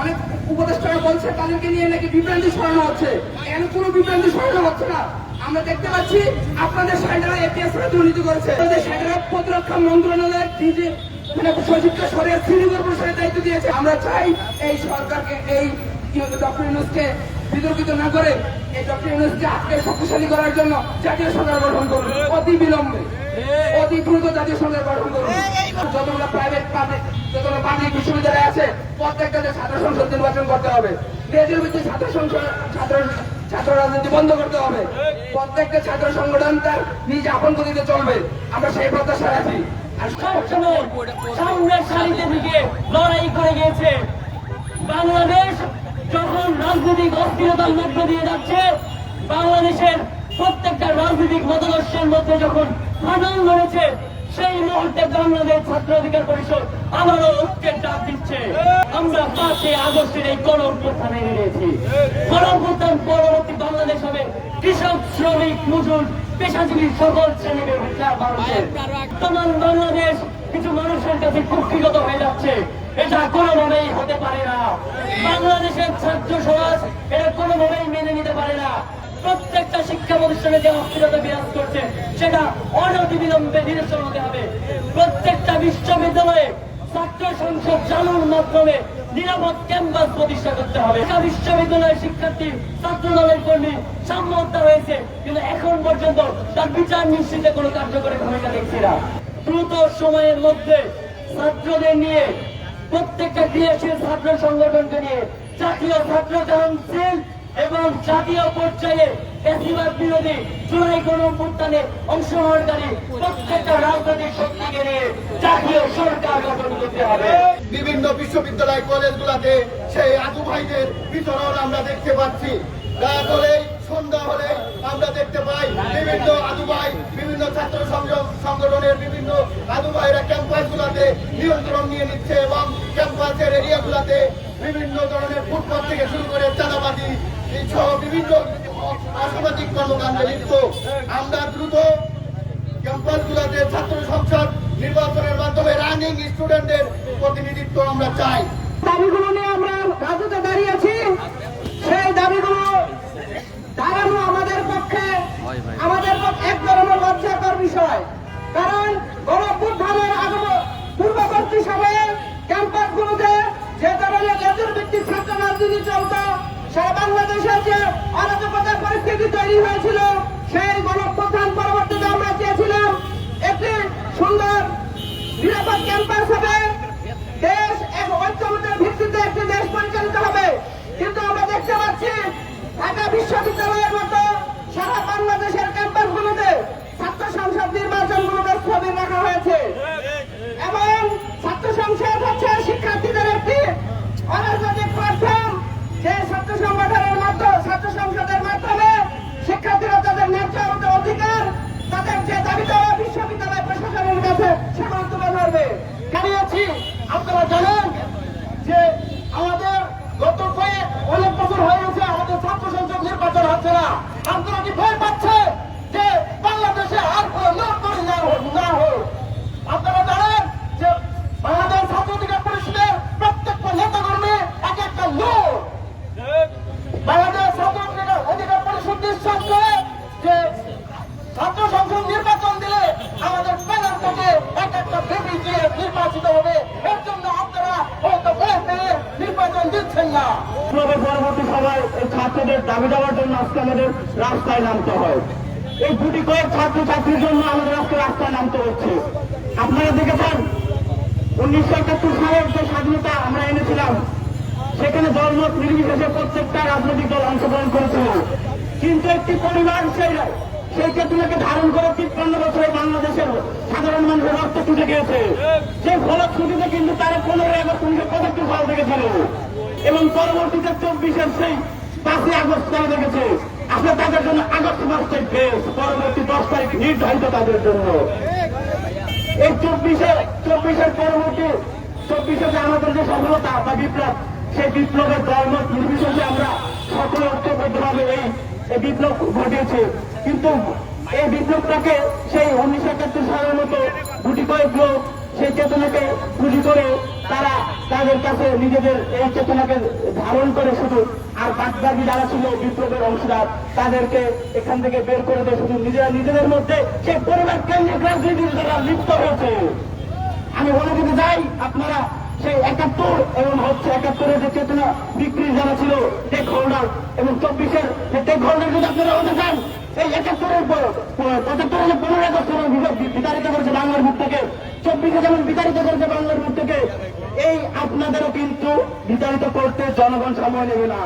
অনেক বলছে, তাদেরকে নিয়ে নাকি বিভ্রান্তি সরানো হচ্ছে। কেন কোনো বিভ্রান্তি সরানো হচ্ছে না? আমরা দেখতে পাচ্ছি, আপনাদের সাইডারা এপিএস দুর্নীতি করেছে। আপনাদের সাইডারা প্রতিরক্ষা মন্ত্রণালয়ের নিজে মানে সচিবকে সরিয়ে শ্রীনগর প্রশাসনের দায়িত্ব দিয়েছে। আমরা চাই এই সরকারকে এই ডক্টর ইউনুসকে বিতর্কিত না করে এই ডক্টর ইউনুসকে আজকে শক্তিশালী করার জন্য জাতীয় সরকার গঠন করুন। অতি বিলম্বে। অতি দ্রুত জাতীয় সরকার গঠন করুন। যতগুলো প্রাইভেট পাবলিক যতগুলো পাবলিক বিশ্ববিদ্যালয় আছে প্রত্যেকটাতে ছাত্র সংসদ নির্বাচন করতে হবে। মেয়েদের ভিত্তি ছাত্র সংসদ, ছাত্র ছাত্র রাজনীতি বন্ধ করতে হবে। প্রত্যেকটা ছাত্র সংগঠন তার নিজ আপন গতিতে চলবে। আমরা সেই প্রত্যাশা রাখি আর সবসময় সামনের সারিতে থেকে লড়াই করে গিয়েছে। বাংলাদেশ যখন রাজনৈতিক অস্থিরতার মধ্য দিয়ে যাচ্ছে, বাংলাদেশের প্রত্যেকটা রাজনৈতিক মতাদর্শের মধ্যে যখন ফাটল ধরেছে, সেই মুহূর্তে বাংলাদেশ ছাত্র অধিকার পরিষদ আবারও ঐক্যের ডাক দিচ্ছে। আমরা পাঁচে আগস্টের এই গণ অভ্যুত্থানে এনেছি গণ অভ্যুত্থান পরবর্তী বাংলাদেশ হবে কৃষক, শ্রমিক, মজুর, পেশাজীবী সকল শ্রেণির বর্তমান বাংলাদেশ কিছু মানুষের কাছে কুক্ষিগত হয়ে যাচ্ছে। এটা কোনোভাবেই হতে পারে না। বাংলাদেশের ছাত্র সমাজ এটা কোনোভাবেই মেনে নিতে পারে না। প্রত্যেকটা শিক্ষা প্রতিষ্ঠানে যে অস্থিরতা বিরাজ করছে, সেটা অনতিবিলম্বে নিরসন হতে হবে। প্রত্যেকটা বিশ্ববিদ্যালয়ে ছাত্র সংসদ চালুর মাধ্যমে নিরাপদ ক্যাম্পাস প্রতিষ্ঠা করতে হবে। ঢাকা বিশ্ববিদ্যালয়ের শিক্ষার্থী ছাত্র দলের কর্মী সাম্য হয়েছে, কিন্তু এখন পর্যন্ত তার বিচার নিশ্চিতে কোনো কার্যকরী ভূমিকা দেখছি না। দ্রুত সময়ের মধ্যে ছাত্রদের নিয়ে প্রত্যেকটা ক্রিয়াশীল ছাত্র সংগঠনকে নিয়ে জাতীয় ছাত্র কাউন্সিল এবং জাতীয় পর্যায়ে বেশিরভাগ বিরোধী জুলাই গণঅভ্যুত্থানে অংশগ্রহণকারী প্রত্যেকটা রাজনৈতিক শক্তিকে নিয়ে জাতীয় সরকার গঠন করতে হবে। বিভিন্ন বিশ্ববিদ্যালয় কলেজগুলোতে সেই আজু ভাইদের বিতরণ আমরা দেখতে পাচ্ছি। সন্ধ্যা হলে আমরা দেখতে পাই বিভিন্ন আদু ভাই, বিভিন্ন ছাত্র সংগঠনের বিভিন্ন আদু ভাইরা ক্যাম্পাস গুলাতে নিয়ন্ত্রণ নিয়ে নিচ্ছে এবং ক্যাম্পাসের এরিয়াগুলোতে বিভিন্ন ধরনের ফুটপাথ থেকে শুরু করে চাঁদাবাজি সহ বিভিন্ন অসামাজিক কর্মকাণ্ডে লিপ্ত। আমরা দ্রুত ক্যাম্পাসগুলোতে ছাত্র সংসদ নির্বাচনের মাধ্যমে রানিং স্টুডেন্টদের প্রতিনিধিত্ব আমরা চাই। দাবিগুলো নিয়ে আমরা রাজুতে দাঁড়িয়েছি সেই দাবিগুলো দাঁড়ানো আমাদের পক্ষে, আমাদের এক ধরনের লজ্জাকর বিষয়। কারণ গণপুত্থানের আগম পূর্ববর্তী সময়ে ক্যাম্পাসগুলোতে যে ধরনের লেজুর ভিত্তিক ছাত্র রাজনীতি চলত, সারা বাংলাদেশের যে অরাজকতার পরিস্থিতি তৈরি হয়েছিল, সেই গণপ্রধান পরবর্তীতে আমরা চেয়েছিলাম একটি সুন্দর নিরাপদ ক্যাম্পাস হবে দেশ এক ঐক্যমতের ভিত্তিতে একটি দেশ পরিচালিত হবে কিন্তু আমরা দেখতে পাচ্ছি ঢাকা বিশ্ববিদ্যালয়ের মতো সারা বাংলাদেশের ক্যাম্পাসগুলোতে ছাত্র সংসদ নির্বাচনগুলোকে স্থগিত রাখা হয়েছে এবং ছাত্র সংসদ হচ্ছে শিক্ষার্থীদের একটি অরাজনৈতিক প্ল্যাটফর্ম যে ছাত্র সংগঠনের মাধ্যমে ছাত্র সংসদের মাধ্যমে শিক্ষার্থীরা তাদের ন্যায্য অধিকার তাদের যে দাবি দেওয়া বিশ্ববিদ্যালয় প্রশাসনের কাছে সেগুলো তুলে ধরবে জানিয়েছি আপনারা জানেন যে আমাদের গত কয়েক অনেক বছর হয়ে গেছে আমাদের ছাত্র সংসদ নির্বাচন হচ্ছে না। আপনারা কি ভয় পাচ্ছে যে বাংলাদেশে আর কোনো নির্বাচন না হোক না হোক? আপনারা জানেন যে বাংলাদেশ ছাত্র অধিকার প্রত্যেকটা নেতা এক একটা লোক। বাংলাদেশ ছাত্র অধিকার পরিষদ বিশ্বাস করে যে ছাত্র সংসদ নির্বাচন দিলে আমাদের প্যানেল থেকে এক একটা বেবি দিয়ে নির্বাচিত হবে। এর জন্য আপনারা হয়তো ভয় পেয়ে নির্বাচন দিচ্ছেন না পরবর্তী এই ছাত্রদের দাবি দেওয়ার জন্য আজকে আমাদের রাস্তায় নামতে হয়। এই দুটি কয়েক ছাত্র ছাত্রীর জন্য আমাদের আজকে রাস্তায় নামতে হচ্ছে। আপনারা দেখেছেন, উনিশশো একাত্তর সালের যে স্বাধীনতা আমরা এনেছিলাম, সেখানে দলমত নির্বিশেষে প্রত্যেকটা রাজনৈতিক দল অংশগ্রহণ করেছিল। কিন্তু একটি পরিবার সেই সেই চেতনাকে ধারণ করে তিপ্পান্ন বছরে বাংলাদেশের সাধারণ মানুষের রক্ত ছুটে গিয়েছে। সেই ফলশ্রুতিতে কিন্তু তারা পনেরোই আগস্ট উনিশশো পঁচাত্তর সাল দেখেছিল এবং পরবর্তীতে চব্বিশের সেই পাঁচই আগস্ট তারা দেখেছে, আসলে তাদের জন্য আগস্ট মাসের বেশ পরবর্তী দশ তারিখ নির্ধারিত তাদের জন্য। এই চব্বিশে, চব্বিশের পরবর্তী, চব্বিশে যে আমাদের যে সফলতা বা বিপ্লব, সেই বিপ্লবের দলমত নির্বিশেষে আমরা সকল ঐক্যবদ্ধভাবে এই বিপ্লব ঘটিয়েছে। কিন্তু এই বিপ্লবটাকে সেই উনিশশো একাত্তর সালের মতো গুটি কয়েক লোক সেই চেতনাকে পুঁজি করে তারা তাদের কাছে নিজেদের এই চেতনাকে ধারণ করে শুধু আর বাদবাকি যারা ছিল বিপ্লবের অংশীদার, তাদেরকে এখান থেকে বের করে দিয়ে শুধু নিজেরা নিজেদের মধ্যে। সেই পরিবার কেন্দ্রিক রাজনীতির যারা লিপ্ত হয়েছে। আমি বলে দিতে যাই আপনারা সেই একাত্তর এবং হচ্ছে একাত্তরের যে চেতনা বিক্রি যারা ছিল টেক হোল্ডার এবং চব্বিশের যে টেক হোল্ডার যদি আপনারা হতে চান এই একাত্তরের পর পঁচাত্তরের যে পনেরো আগস্ট বিতাড়িত করেছে বাংলার মুখ থেকে। চব্বিশে যেমন বিতাড়িত করেছে বাংলার মুখ থেকে এই আপনাদেরও কিন্তু বিতাড়িত করতে জনগণ সময় নেবে না।